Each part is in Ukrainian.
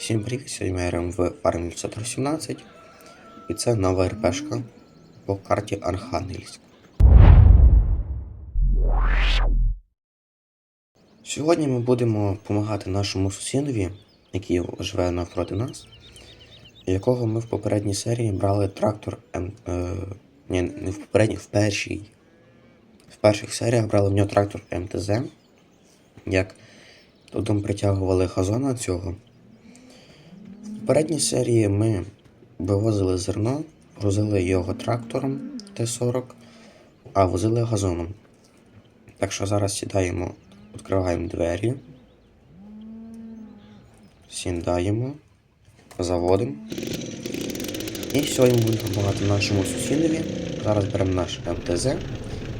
Всім привіт! Сьогодні ми граємо в Farming 517 і це нова РПшка по карті Архангельськ. Сьогодні ми будемо допомагати нашому сусідові, який живе навпроти нас, якого ми в попередній серії брали трактор М. Е, ні, не в попередній, в першій. В перших серіях брали в нього трактор МТЗ. Як тут притягували газона цього. Попередній серії ми вивозили зерно, грузили його трактором Т-40, а возили газоном. Так що зараз сідаємо, відкриваємо двері, сідаємо, заводимо. І сьогодні будемо допомагати нашому сусідові. Зараз беремо наш МТЗ,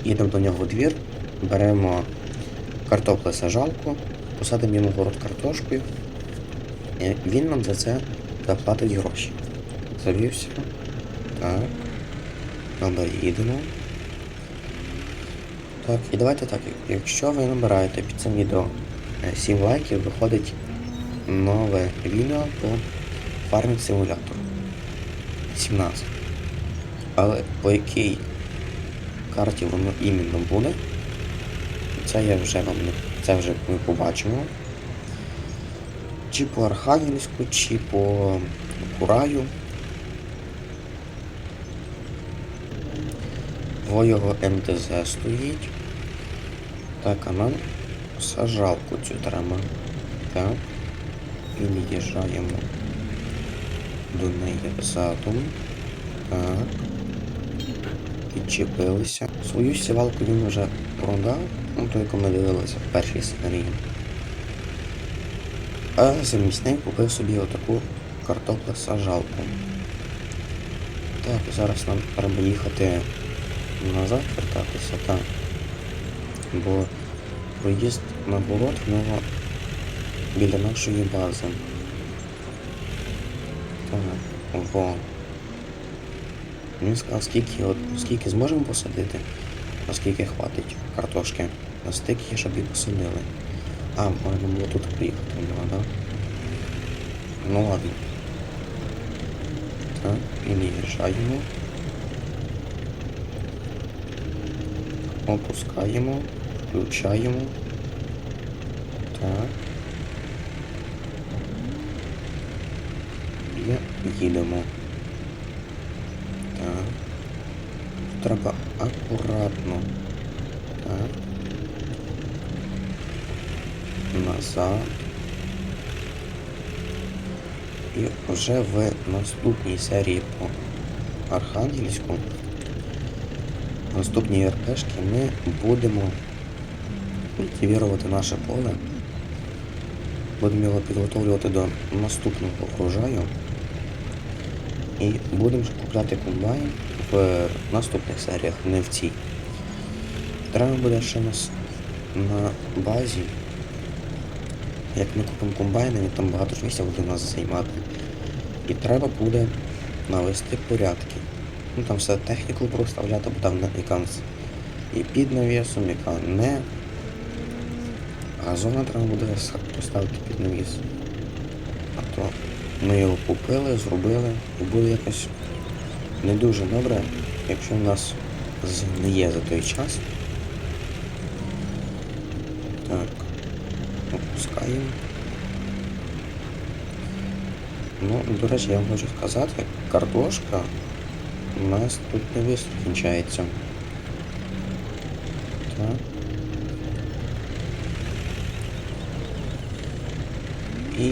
їдемо до нього в двір, беремо картоплесажалку, посадимо йому город картошкою. І він нам за це заплатить гроші. Завівся. Так. Добре, їдемо. Так, і давайте так. Якщо ви набираєте під цим відео е, 7 лайків, виходить нове відео по фармінг симулятору. 17. Але по якій карті воно іменно буде, це я вже вам. Це вже ми побачимо чи по Архангельську, чи по Кураю. Во його МТЗ стоїть. Так, а нам сажалку цю треба. Так. Під'їжджаємо до неї задом. Так. Підчепилися. Свою сівалку він вже продав, ну то яку ми дивилися в першій серії. А замість купив собі отаку картоплесажалку. Так, зараз нам треба їхати назад вертатися, так. Бо проїзд на болот в нього біля нашої бази. Так, ого. Він сказав, скільки, от, скільки зможемо посадити, наскільки хватить картошки, настільки, щоб і посадили. А, можна було тут приїхати у нього, да? Ну ладно. Так, під'їжджаємо. Опускаємо, включаємо. Так. І їдемо. Так. Треба акуратно. Так. Назад. І вже в наступній серії по Архангельську, в наступній РПшки ми будемо культивувати наше поле. Будемо його підготовлювати до наступного урожаю. І будемо купляти комбайн в наступних серіях, не в цій. Треба буде ще нас на базі як ми купимо комбайни, він там багато ж місця буде нас займати. І треба буде навести порядки. Ну там все техніку проставляти, бо там яка і під навісом, яка не. Газона треба буде поставити під навіс. А то ми його купили, зробили і буде якось не дуже добре, якщо в нас згниє за той час. Так. Опускаємо. Ну, до речі, я вам хочу сказати, картошка у нас тут не виступ кінчається. Так. І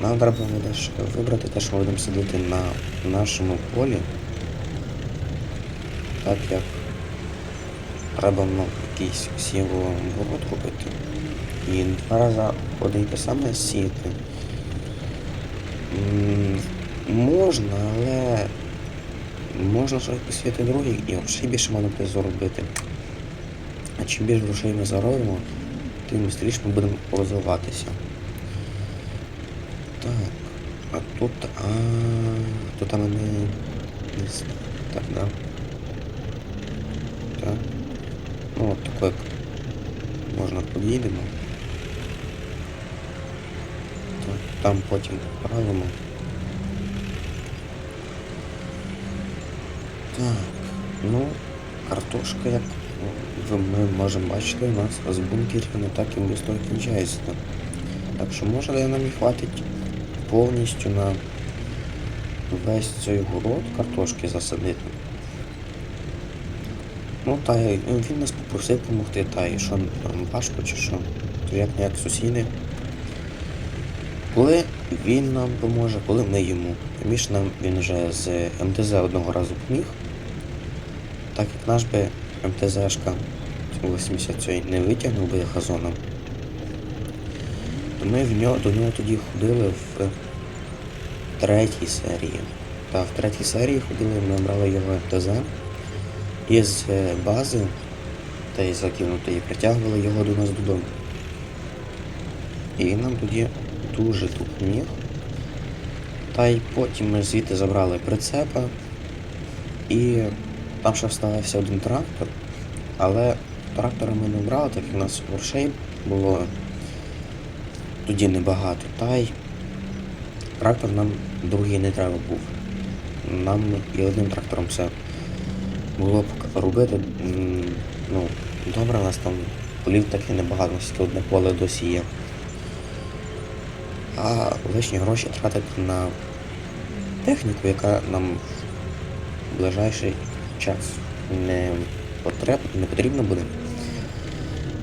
нам треба буде вибрати те, що ми будемо сидіти на нашому полі. Так як треба ну, якийсь сівогород купити. І два рази один те саме сіяти. М, Можна, але можна щось посіяти другий і ще більше можна заробити. А чим більше грошей ми заробимо, тим швидше ми будемо розвиватися. Так, а тут... А, тут мене не с- Так, да. Так. Ну от тако як можна під'їдемо. Так, там потім поправимо. Так, ну, картошка, як ми можемо бачити, у нас з бункерів не так і швидко кінчається. Так що може нам і хватить повністю на весь цей город картошки засадити. Ну та він нас попросив допомогти, та й що важко чи що, то як не як сусіди. Коли він нам поможе, коли ми йому. Між нам він вже з МТЗ одного разу поміг. Так як наш би МТЗшка 80 не витягнув би газоном, то ми в нього, до нього тоді ходили в третій серії. Та в третій серії ходили, ми брали його МТЗ із бази та й закинутої притягували його до нас додому. І нам тоді дуже допоміг. Та й потім ми звідти забрали прицепа і там ще вставився один трактор, але трактора ми не брали, так як у нас грошей було тоді небагато. Та й трактор нам другий не треба був. Нам і одним трактором все було б робити. Ну, добре, у нас там полів таки небагато, у одне поле досі є. А лишні гроші тратити на техніку, яка нам в ближайший час не, потреб, не потрібна буде.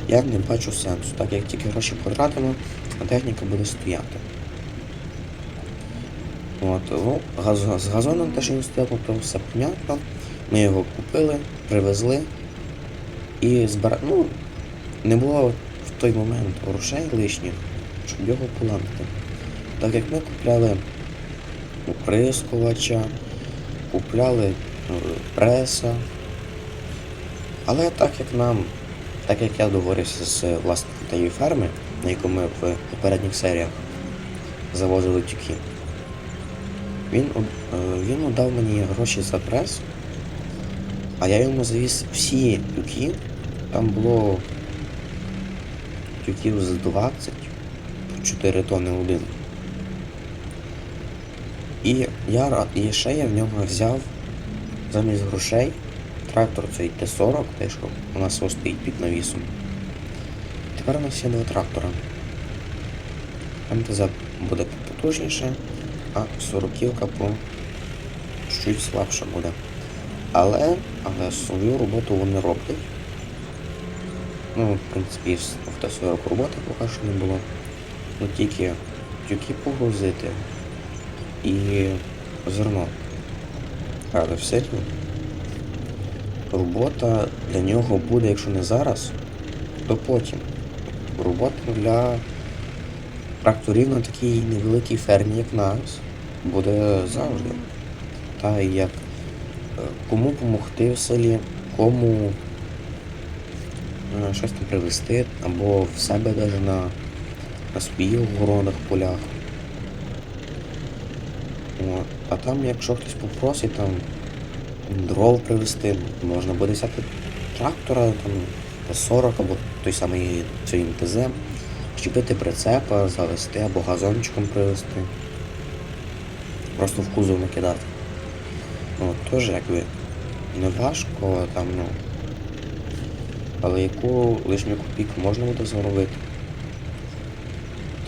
Я не бачу сенсу, так як тільки гроші потратимо, а техніка буде стояти. От, ну, з газоном теж він стояв, то все понятно. Ми його купили, привезли і збира... ну, не було в той момент грошей лишніх, щоб його поламати. Так як ми купляли оприскувача, купляли е, преса. Але так як нам, так як я договорився з власником тієї ферми, на яку ми в попередніх серіях завозили тюки, він, е, він удав мені гроші за прес, а я йому завіз всі тюки. Там було тюків з 20 по 4 тонни один. І я ра- і ще я в нього взяв замість грошей трактор цей Т-40, той, що у нас ось стоїть під навісом. Тепер у нас є два трактора. МТЗ буде потужніше, а 40-ка по чуть слабше буде. Але, але свою роботу вони роблять. Ну, в принципі, в Т-40 роботи поки що не було. Ну тільки тюки погрузити і зерно. Але все рівно робота для нього буде, якщо не зараз, то потім. Робота для тракторів на такій невеликій фермі, як нас, буде завжди. Та як е, кому допомогти в селі, кому е, щось там привезти, або в себе навіть на, на своїх городах, полях. От. А там, якщо хтось попросить там дров привезти, можна буде взяти трактора, там Т-40 або той самий цей МТЗ, щепити прицепа, завести або газончиком привезти. Просто в кузов накидати. Ну, теж якби не важко там, ну. Але яку лишню копійку можна буде заробити?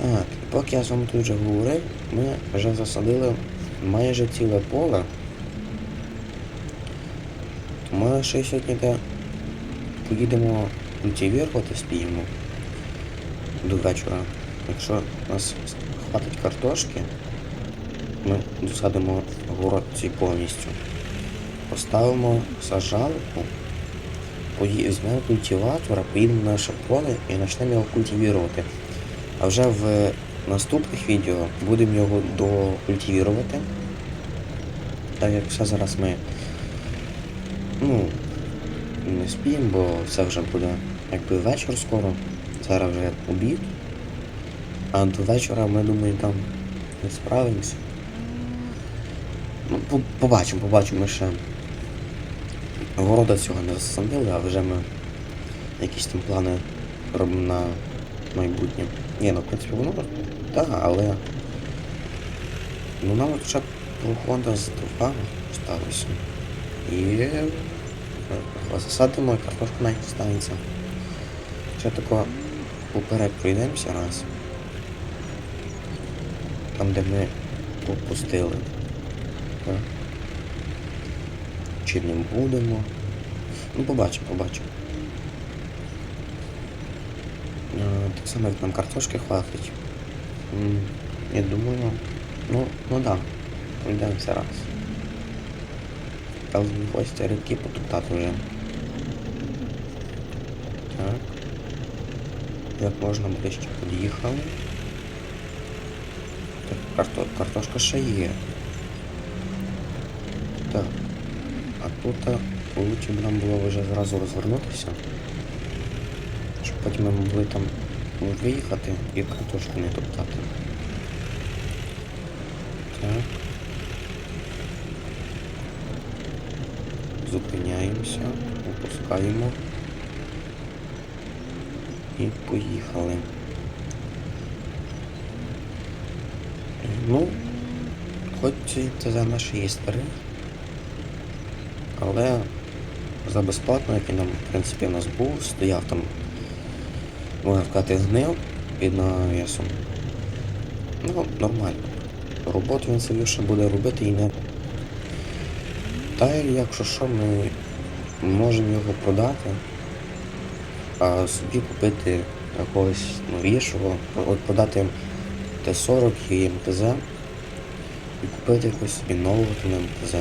Так, поки я з вами тут вже говорив, ми вже засадили майже ціле поле. Ми ще сьогодні де поїдемо культивірувати спіємо до вечора. Якщо у нас хватить картошки, ми досадимо город цей повністю. Поставимо сажалку, візьмемо культиватора, поїдемо на наше поле і почнемо його культивірувати. А вже в наступних відео будемо його докультивірувати. Так як все зараз ми ну, не спіємо, бо це вже буде якби вечір скоро. Зараз вже обід. А до вечора ми думаю там не справимося. Ну, побачимо, побачимо ми ще. Города цього не засадили, а вже ми якісь там плани робимо на майбутнє. Ні, ну в принципі воно так, але Ну нам от вже прохода з два сталося. І е, засадимо, і картошка навіть станеться. Ще тако уперед пройдемося раз. Там, де ми пропустили. Так. Чи не будемо? Ну, побачимо, побачимо. Е, Так само, як нам картошки хватить. Я думаю, ну, ну да, пройдемося раз. Не хочеться рибки потоптати вже. Так. Як можна ближче під'їхали. Так, карто... картошка ще є. Так. А тут лучше б нам було вже зразу розвернутися. Потім ми могли там виїхати і картошку не топтати. Так. Зупиняємося, опускаємо. І поїхали. Ну, хоч це за наші є але за безплатно, який нам, в принципі, в нас був, стояв там, можна сказати, гнив під навісом. Ну, нормально. Роботу він собі ще буде робити і не. Та якщо що, ми можемо його продати, а собі купити якогось новішого, от продати Т-40 і МТЗ і купити якусь собі нового там МТЗ.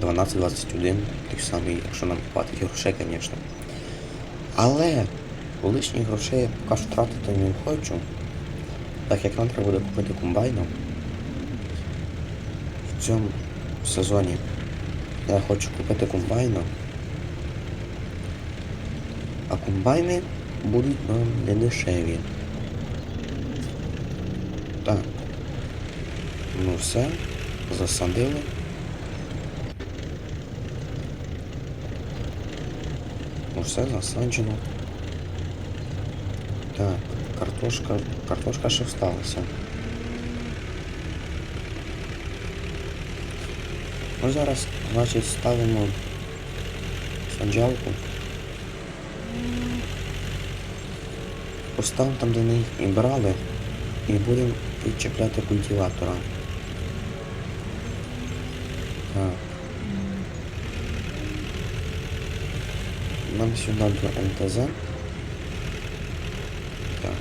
12-21, той самий, якщо нам хватить грошей, звісно. Але лишніх грошей я поки що тратити не хочу, так як нам треба буде купити комбайном в цьому сезоні. Я хочу купити комбайном. А комбайни будуть нам не дешеві. Так. Ну все, засадили. Ну все засаджено. Так, картошка. Картошка ще всталася. Ну зараз, значить, ставимо саджалку. Поставимо там, де ми і брали, і будемо підчепляти культиватора. Так. Нам сюди до МТЗ. Так.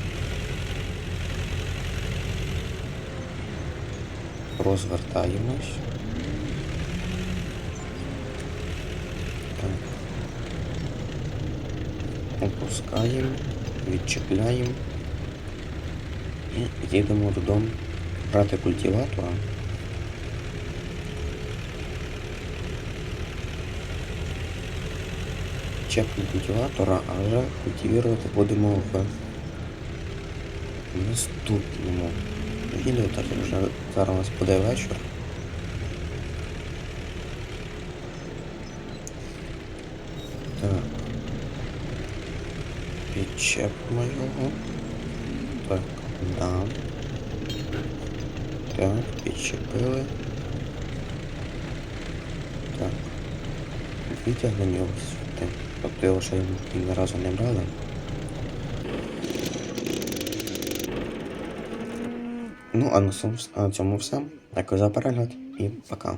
Розвертаємось. Так. Опускаємо, відчепляємо і їдемо додому брати культиватора. Чепну культиватора, а вже культивувати будемо в наступному відео, так як вже зараз у нас буде вечір. Так. Підчепимо його. Так, да. Так, підчепили. Так. Витягнемо його сюди. Тобто його ще ні разу не брали. Ну, а на цьому, все. Дякую за перегляд і пока.